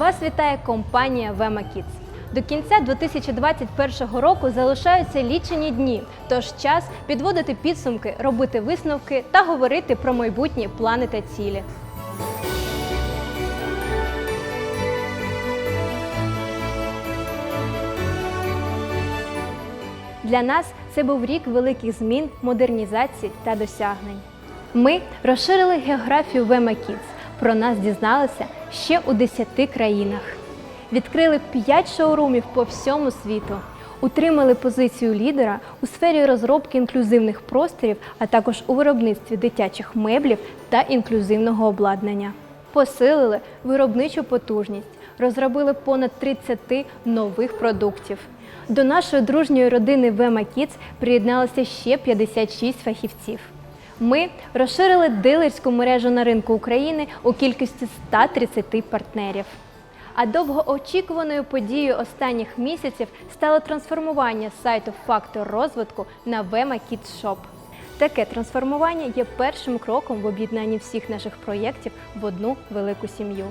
Вас вітає компанія Vema Kids. До кінця 2021 року залишаються лічені дні, тож час підводити підсумки, робити висновки та говорити про майбутні плани та цілі. Для нас це був рік великих змін, модернізацій та досягнень. Ми розширили географію Vema Kids. Про нас дізналися ще у 10 країнах. Відкрили 5 шоурумів по всьому світу. Утримали позицію лідера у сфері розробки інклюзивних просторів, а також у виробництві дитячих меблів та інклюзивного обладнання. Посилили виробничу потужність, розробили понад 30 нових продуктів. До нашої дружньої родини Vema Kids приєдналося ще 56 фахівців. Ми розширили дилерську мережу на ринку України у кількості 130 партнерів. А довгоочікуваною подією останніх місяців стало трансформування сайту Фактор розвитку на Vema Kids Shop. Таке трансформування є першим кроком в об'єднанні всіх наших проєктів в одну велику сім'ю,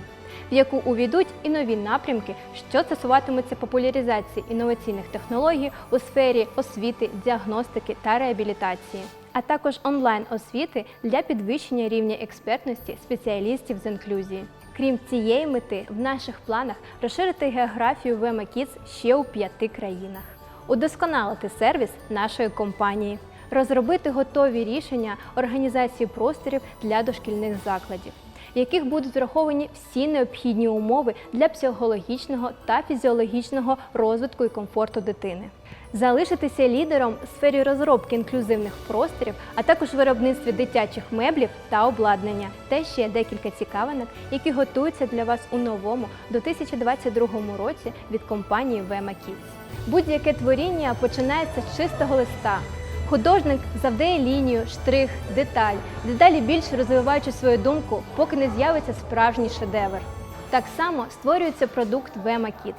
в яку увійдуть і нові напрямки, що стосуватимуться популяризації інноваційних технологій у сфері освіти, діагностики та реабілітації, а також онлайн освіти для підвищення рівня експертності спеціалістів з інклюзії. Крім цієї мети, в наших планах розширити географію Kids ще у п'яти країнах, удосконалити сервіс нашої компанії, розробити готові рішення організації просторів для дошкільних закладів, в яких будуть враховані всі необхідні умови для психологічного та фізіологічного розвитку і комфорту дитини. Залишитися лідером у сфері розробки інклюзивних просторів, а також виробництві дитячих меблів та обладнання, та ще декілька цікавинок, які готуються для вас у новому 2022 році від компанії Kids. Будь-яке творіння починається з чистого листа. Художник завдає лінію, штрих, деталь, дедалі більше розвиваючи свою думку, поки не з'явиться справжній шедевр. Так само створюється продукт Vema Kids.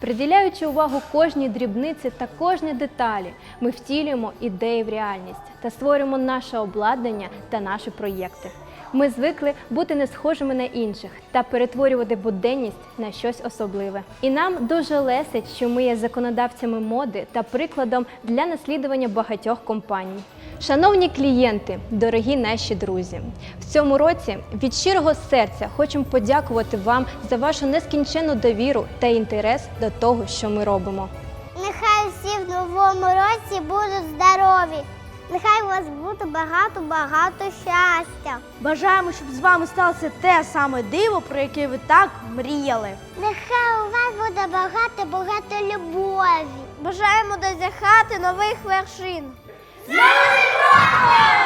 Приділяючи увагу кожній дрібниці та кожній деталі, ми втілюємо ідеї в реальність та створюємо наше обладнання та наші проєкти. Ми звикли бути не схожими на інших та перетворювати буденність на щось особливе. І нам дуже лесить, що ми є законодавцями моди та прикладом для наслідування багатьох компаній. Шановні клієнти, дорогі наші друзі, в цьому році від щирого серця хочемо подякувати вам за вашу нескінченну довіру та інтерес до того, що ми робимо. Нехай всі в новому році будуть здорові. Нехай у вас буде багато-багато щастя. Бажаємо, щоб з вами сталося те саме диво, про яке ви так мріяли. Нехай у вас буде багато-багато любові. Бажаємо досягати нових вершин. З Новим роком!